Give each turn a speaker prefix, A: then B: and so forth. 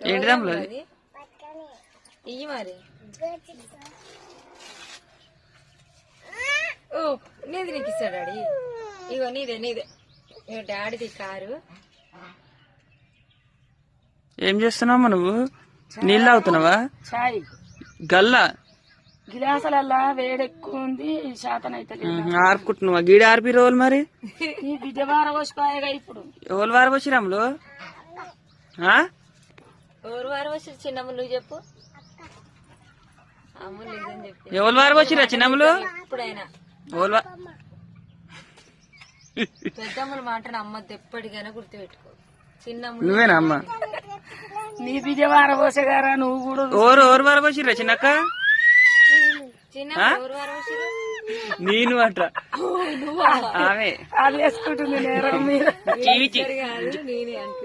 A: ఏంటి తమ్ముడు అది?
B: మరి. ఓ నీది నీకు ఇస్తాడు డాడీ. ఇగో నీదే నీదే. ఇగో డాడీది కారు.
A: ఏం చేస్తున్నావు నువ్వు? నీళ్ళు అవుతున్నావా
C: చాయ్.
A: గల్లా?
C: గిలాసులల్లా వేడెక్కువ ఉంది శాతం అయితే
A: ఆర్పుకుంటున్నావా? గీడ ఆర్పి రోలు మరి?
C: ఈ బిడ్డ బార పోసిపోయేగా ఇప్పుడు.
A: ఎవరు వారు వచ్చిరాములు
B: ఎవరు వారు వచ్చి చిన్నమ్మ నువ్వు చెప్పు.
A: ఎవరు వారు వచ్చిరా చిన్నములు
B: ఇప్పుడైనా.
A: ఎవరు వా-
B: పెద్దమ్మల మాటను అమ్మ ఎప్పటికైనా గుర్తుపెట్టుకో. చిన్నమ్మ
A: నువ్వేనా అమ్మ?
C: నీ పోసేగారా నువ్వు కూడా
A: ఎవరు ఎవరు వారు వచ్చిరా చిన్నక్క?
B: ఎవరు?
A: నేను అట. ఆమె.
C: అది వేసుకుంటుంది నేరం మీద.